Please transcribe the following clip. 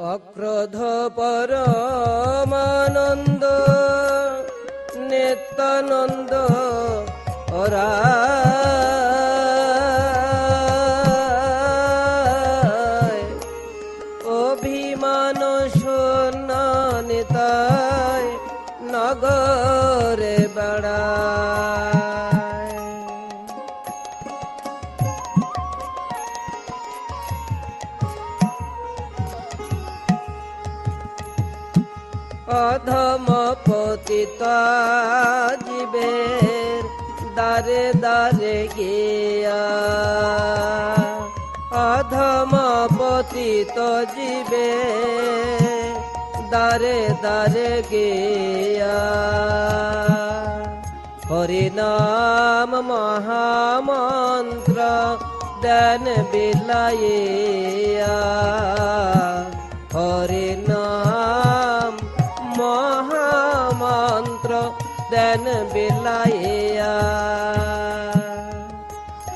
অক্রোধ পরমানন্দ নিত্যানন্দ ওরায় অভিমান শূন্য নগরে অধম পতিত জীবের দারে দারে গিয়া অধম পতিত জীবে দারে দারে গিয়া। হরিনাম মহামন্ত্র দেন বিলাইয়া। হরিনাম මිත්‍රෝ දැන බෙලායේ ආ